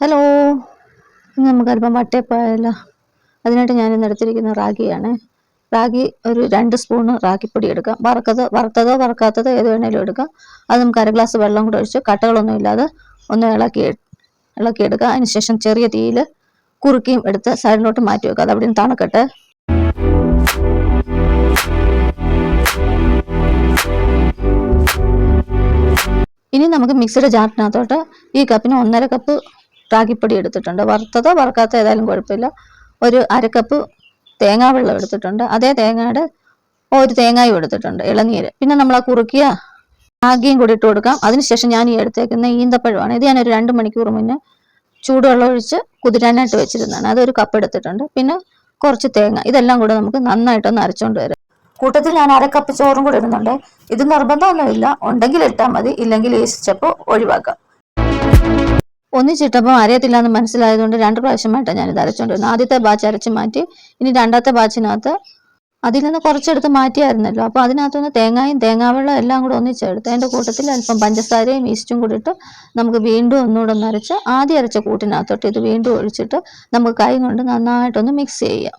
Hello. ഇന്ന് നമുക്ക് അല്പം വട്ടയപ്പായല്ലോ അതിനായിട്ട് ഞാൻ ഇന്ന് എടുത്തിരിക്കുന്ന റാഗിയാണ്. റാഗി ഒരു രണ്ട് സ്പൂണ് റാഗിപ്പൊടി എടുക്കാം. വറുക്കത് വറുത്തതോ വറുക്കാത്തതോ ഏത് വേണേലും എടുക്കാം. അത് നമുക്ക് അര ഗ്ലാസ് വെള്ളം കൂടെ ഒഴിച്ച് കട്ടകളൊന്നും ഇല്ലാതെ ഒന്ന് ഇളക്കി ഇളക്കിയെടുക്കുക അതിനുശേഷം ചെറിയ തീയിൽ കുറുക്കിയും എടുത്ത് സൈഡിലോട്ട് മാറ്റി വെക്കുക അത് അവിടെ തണുക്കട്ടെ. ഇനി നമുക്ക് മിക്സിയുടെ ജാറിനകത്തോട്ട് ഈ കപ്പിന് ഒന്നര കപ്പ് റാഗിപ്പൊടി എടുത്തിട്ടുണ്ട്. വറുത്തതോ വറുക്കാത്തോ ഏതായാലും കുഴപ്പമില്ല. ഒരു അരക്കപ്പ് കപ്പ് തേങ്ങാ വെള്ളം എടുത്തിട്ടുണ്ട്. അതേ തേങ്ങയുടെ ഒരു തേങ്ങായും എടുത്തിട്ടുണ്ട് ഇളനീര്. പിന്നെ നമ്മൾ ആ കുറുക്കിയ റാഗിയും കൂടി ഇട്ട് കൊടുക്കാം. അതിനുശേഷം ഞാൻ ഈ എടുത്തേക്കുന്ന ഈന്തപ്പഴമാണ്. ഇത് ഞാനൊരു രണ്ട് മണിക്കൂർ മുന്നേ ചൂടുവെള്ളം ഒഴിച്ച് കുതിരാനായിട്ട് വെച്ചിരുന്നതാണ്. അതൊരു കപ്പ് എടുത്തിട്ടുണ്ട്. പിന്നെ കുറച്ച് തേങ്ങ. ഇതെല്ലാം കൂടെ നമുക്ക് നന്നായിട്ടൊന്ന് അരച്ചുകൊണ്ട് വരാം. കൂട്ടത്തിൽ ഞാൻ അര കപ്പ് ചോറും കൂടെ ഇടുന്നുണ്ട്. ഇത് നിർബന്ധമൊന്നുമില്ല. ഉണ്ടെങ്കിൽ ഇട്ടാൽ മതി. ഇല്ലെങ്കിൽ ഈസിച്ചപ്പോൾ ഒഴിവാക്കാം. ഒന്നിച്ചിട്ടപ്പോൾ അറിയത്തില്ല എന്ന് മനസ്സിലായതുകൊണ്ട് രണ്ട് പ്രാവശ്യമായിട്ടാണ് ഞാനിത് അരച്ചുകൊണ്ടിരുന്നത് ആദ്യത്തെ ബാച്ച് അരച്ച് മാറ്റി ഇനി രണ്ടാമത്തെ ബാച്ചിനകത്ത് അതിൽ നിന്ന് കുറച്ചെടുത്ത് മാറ്റിയായിരുന്നല്ലോ. അപ്പോൾ അതിനകത്തുനിന്ന് തേങ്ങായും തേങ്ങാവെള്ളം എല്ലാം കൂടെ ഒന്നിച്ചെടുത്ത് അതിന്റെ കൂട്ടത്തിൽ അല്പം പഞ്ചസാരയും ഈസ്റ്റും കൂടി ഇട്ട് നമുക്ക് വീണ്ടും ഒന്നുകൂടെ ഒന്ന് അരച്ച് ആദ്യം അരച്ച കൂട്ടിനകത്തോട്ട് ഇത് വീണ്ടും ഒഴിച്ചിട്ട് നമുക്ക് കൈ കൊണ്ട് നന്നായിട്ടൊന്ന് മിക്സ് ചെയ്യാം.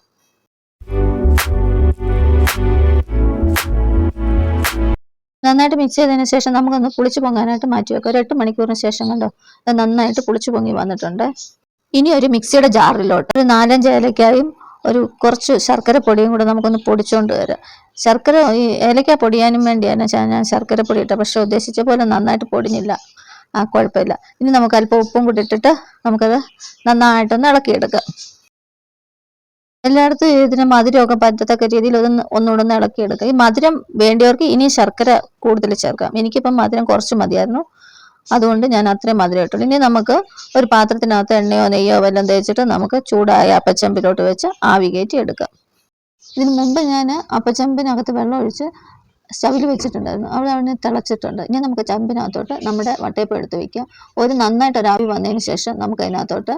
നന്നായിട്ട് മിക്സ് ചെയ്തതിന് ശേഷം നമുക്കൊന്ന് പുളിച്ചു പൊങ്ങാനായിട്ട് മാറ്റി വെക്കാം ഒരു എട്ട് മണിക്കൂറിന് ശേഷം കണ്ടോ? അത് നന്നായിട്ട് പുളിച്ചു പൊങ്ങി വന്നിട്ടുണ്ട്. ഇനി ഒരു മിക്സിയുടെ ജാറിലോട്ട് ഒരു നാലഞ്ച് ഏലക്കായും ഒരു കുറച്ച് ശർക്കര പൊടിയും കൂടെ നമുക്കൊന്ന് പൊടിച്ചുകൊണ്ട് വരാം. ശർക്കര ഈ ഏലക്ക പൊടിയാനും വേണ്ടിയാണ് ഞാൻ ശർക്കര പൊടി ഇട്ടത്. പക്ഷെ ഉദ്ദേശിച്ച പോലെ നന്നായിട്ട് പൊടിഞ്ഞില്ല. ആ കുഴപ്പമില്ല. ഇനി നമുക്ക് അല്പം ഉപ്പും കൂടി ഇട്ടിട്ട് നമുക്കത് നന്നായിട്ടൊന്ന് ഇളക്കിയെടുക്കാം. എല്ലായിടത്തും ഇതിന് മധുരമൊക്കെ പറ്റത്തക്ക രീതിയിൽ ഒന്ന് ഒന്നുകൂടെ ഒന്ന് ഇളക്കിയെടുക്കുക. ഈ മധുരം വേണ്ടിയവർക്ക് ഇനി ശർക്കര കൂടുതൽ ചേർക്കാം. എനിക്കിപ്പം മധുരം കുറച്ച് മതിയായിരുന്നു. അതുകൊണ്ട് ഞാൻ അത്രയും മധുരം ഇട്ടുള്ളൂ. ഇനി നമുക്ക് ഒരു പാത്രത്തിനകത്ത് എണ്ണയോ നെയ്യോ വല്ലതും തേച്ചിട്ട് നമുക്ക് ചൂടായ അപ്പച്ചമ്പിലോട്ട് വെച്ച് ആവി കയറ്റി എടുക്കാം. ഇതിന് മുമ്പ് ഞാൻ അപ്പച്ചമ്പിനകത്ത് വെള്ളം ഒഴിച്ച് സ്റ്റവിൽ വെച്ചിട്ടുണ്ടായിരുന്നു. അവിടെ അവിടെ തിളച്ചിട്ടുണ്ട്. ഇനി നമുക്ക് ചമ്പിനകത്തോട്ട് നമ്മുടെ വട്ടയപ്പം എടുത്ത് വെക്കാം. ഒരു നന്നായിട്ട് ഒരു ആവി വന്നതിന് ശേഷം നമുക്ക് അതിനകത്തോട്ട്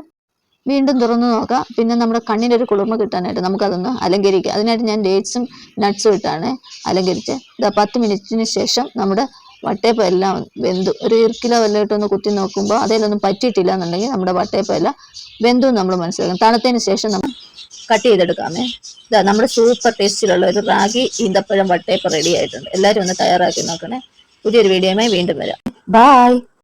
വീണ്ടും തുറന്നു നോക്കാം. പിന്നെ നമ്മുടെ കണ്ണിന്റെ ഒരു കുളിർമ കിട്ടാനായിട്ട് നമുക്കതൊന്ന് അലങ്കരിക്കാം. അതിനായിട്ട് ഞാൻ ഡേറ്റ്സും നട്ട്സും ഇട്ടാണ് അലങ്കരിച്ച് ഇതാ പത്ത് മിനിറ്റിന് ശേഷം നമ്മുടെ വട്ടയപ്പം എല്ലാം വെന്തു. ഒരു ഇറുക്കിലോ വല്ലതും ഇട്ടൊന്ന് കുത്തി നോക്കുമ്പോൾ അതേലൊന്നും പറ്റിയിട്ടില്ല എന്നുണ്ടെങ്കിൽ നമ്മുടെ വട്ടയപ്പം എല്ലാം വെന്തു നമ്മൾ മനസ്സിലാക്കും തണുത്തതിന് ശേഷം നമ്മൾ കട്ട് ചെയ്തെടുക്കാമേ. ഇതാ നമ്മുടെ സൂപ്പർ ടേസ്റ്റിലുള്ള ഒരു റാഗി ഈന്തപ്പഴം വട്ടയപ്പം റെഡി ആയിട്ടുണ്ട്. എല്ലാവരും ഒന്ന് തയ്യാറാക്കി നോക്കണേ. പുതിയൊരു വീഡിയോയുമായി വീണ്ടും വരാം. ബായ്